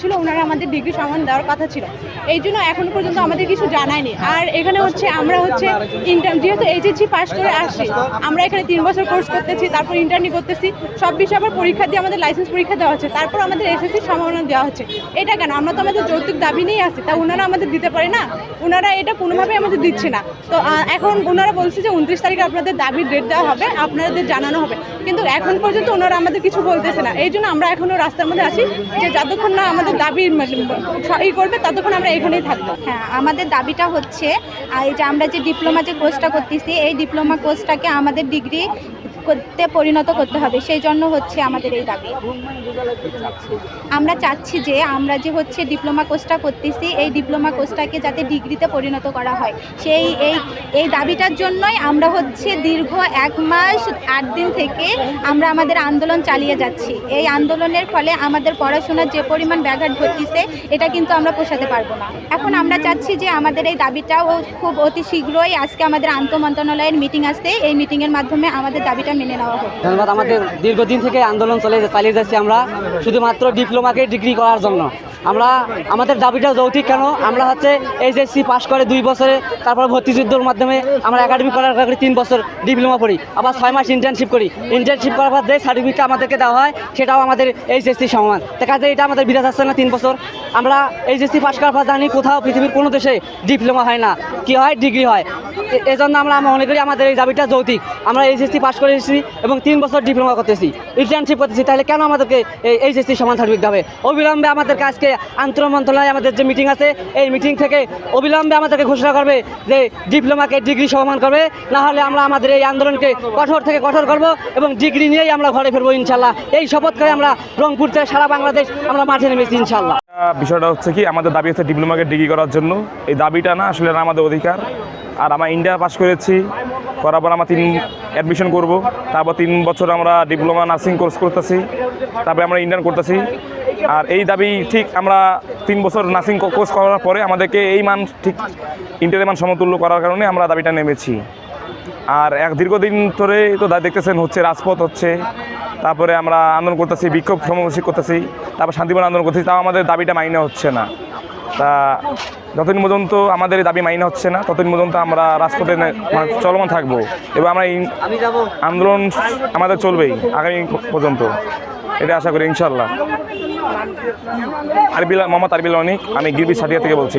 ছিল, ওনারা আমাদের ডিগ্রি সমান দেওয়ার কথা ছিল। এই জন্য এখন পর্যন্ত আমাদের কিছু জানায়নি আর এখানে হচ্ছে, আমরা হচ্ছে ইন্টার যেহেতু এইচএসসি পাস করে আসছি, আমরা এখানে তিন বছর কোর্স করতেছি, তারপর ইন্টার্নি করতেছি। সব বিষয়ে আবার পরীক্ষা দিয়ে আমাদের লাইসেন্স পরীক্ষা দেওয়া হচ্ছে। তারপর আমাদের এসএসসি সম্ভাবনা দেওয়া হচ্ছে। এটা কেন? আমরা তো আমাদের যৌতুক দাবি নিয়েই আসছি। তা ওনারা আমাদের দিতে পারে না? ওনারা এটা কোনোভাবেই আমাদের দিচ্ছে না। তো এখন ওনারা বলছে যে, উনত্রিশ তারিখে আপনাদের দাবির ডেট দেওয়া হবে। আপনাদের জানানো হবে। কিন্তু এখন পর্যন্ত ওনারা আমাদের কিছু বলতেছে না। এই জন্য আমরা এখনও রাস্তার মধ্যে আছি যে যতক্ষণ না আমাদের দাবি ই করবে, ততক্ষণ আমরা এখানেই থাকব। হ্যাঁ আমাদের দাবিটা হচ্ছে এই যে আমরা যে ডিপ্লোমা যে কোর্সটা করতেছি, এই ডিপ্লোমা কোর্সটাকে আমাদের ডিগ্রি করতে পরিণত করতে হবে, সেই জন্য হচ্ছে আমাদের এই দাবি। আমরা চাচ্ছি যে আমরা যে হচ্ছে ডিপ্লোমা কোর্সটা করতেছি, এই ডিপ্লোমা কোর্সটাকে যাতে ডিগ্রিতে পরিণত করা হয়। সেই, এই এই দাবিটার জন্যই আমরা হচ্ছে দীর্ঘ এক মাস, আট দিন থেকে আমরা আমাদের আন্দোলন চালিয়ে যাচ্ছি। এই আন্দোলনের ফলে আমাদের পড়াশোনার যে পরিমাণ ব্যাঘাত ঘটতেছে, এটা কিন্তু আমরা পোষাতে পারব না। এখন আমরা চাচ্ছি যে আমাদের এই দাবিটাও খুব অতি শীঘ্রই আজকে আমাদের আন্তঃ মন্ত্রণালয়ের মিটিং আসতে, এই মিটিংয়ের মাধ্যমে আমাদের দাবিটা মেনে নেওয়া ধন্যবাদ, আমাদের দীর্ঘদিন থেকে আন্দোলন চলে, চালিয়ে যাচ্ছি আমরা। শুধুমাত্র ডিপ্লোমাকে ডিগ্রি করার জন্য। আমরা আমাদের দাবিটা যৌতিক কেন? আমরা হচ্ছে এইচএসসি পাশ করে দুই বছরে তারপর ভর্তি যুদ্ধের মাধ্যমে আমরা একাডেমি করার করে তিন বছর ডিপ্লোমা পড়ি, আবার ছয় মাস ইন্টার্নশিপ করি। ইন্টার্নশিপ করার পর যে সার্টিফিকেট আমাদেরকে দেওয়া হয়, সেটাও আমাদের এইচএসসি সমান। তো কাজে এটা আমাদের বিরাজ আসছে না তিন বছর? আমরা এইচএসসি পাশ করার পর জানি কোথাও পৃথিবীর কোনো দেশে ডিপ্লোমা হয় না। কি হয়? ডিগ্রি হয়। এজন্য আমরা মনে করি আমাদের এই দাবিটা যৌতিক আমরা এইচএসসি পাশ করে এসেছি এবং তিন বছর ডিপ্লোমা করতেছি ইন্টার্নশিপ করতেছি। তাহলে কেন আমাদেরকে এই এইচএসসি সমান সার্টিফিকেট হবে অবিলম্বে আমাদেরকে আজকে আন্তঃ মন্ত্রণালয়ে আমাদের যে মিটিং আছে, এই মিটিং থেকে অবিলম্বে আমাদেরকে ঘোষণা করবে যে ডিপ্লোমাকে ডিগ্রি সমান করবে। না হলে আমরা আমাদের এই আন্দোলনকে কঠোর থেকে কঠোর করব এবং ডিগ্রি নিয়েই আমরা ঘরে ফিরবো ইনশাল্লাহ। এই শপথ করে আমরা রংপুর থেকে সারা বাংলাদেশ আমরা মাঠে নেমেছি ইনশাল্লাহ। বিষয়টা হচ্ছে কি, আমাদের দাবি হচ্ছে ডিপ্লোমাকে ডিগ্রি করার জন্য। এই দাবিটা না আসলে আমাদের অধিকার। আর আমরা ইন্ডিয়া পাস করেছি, করার পর আমরা তিন অ্যাডমিশন করব। তারপর তিন বছর আমরা ডিপ্লোমা নার্সিং কোর্স করতেছি। তারপরে আমরা ইন্ডিয়ান করতেছি। আর এই দাবি ঠিক আমরা তিন বছর নার্সিং কোর্স করার পরে আমাদেরকে এই মান ঠিক ইন্টারের মান সমতুল্য করার কারণে আমরা দাবিটা নেমেছি। আর এক দীর্ঘদিন ধরে তো দা- দেখতেছেন হচ্ছে রাজপথ হচ্ছে, তারপরে আমরা আন্দোলন করতেছি, বিক্ষোভ সমবসী করতেছি, তারপর শান্তিপূর্ণ আন্দোলন করতেছি, তাও আমাদের দাবিটা মাইনে হচ্ছে না। তা যতদিন পর্যন্ত আমাদের দাবি মাইনে হচ্ছে না, ততদিন পর্যন্ত আমরা রাজপথে মানে চলমান থাকব এবং আমরা আন্দোলন আমাদের চলবেই আগামী পর্যন্ত। এটা আশা করি ইনশাল্লাহ আরবিল মোহাম্মদ আরবিল অনিক আমি গিরবি সাটিয়া থেকে বলছি।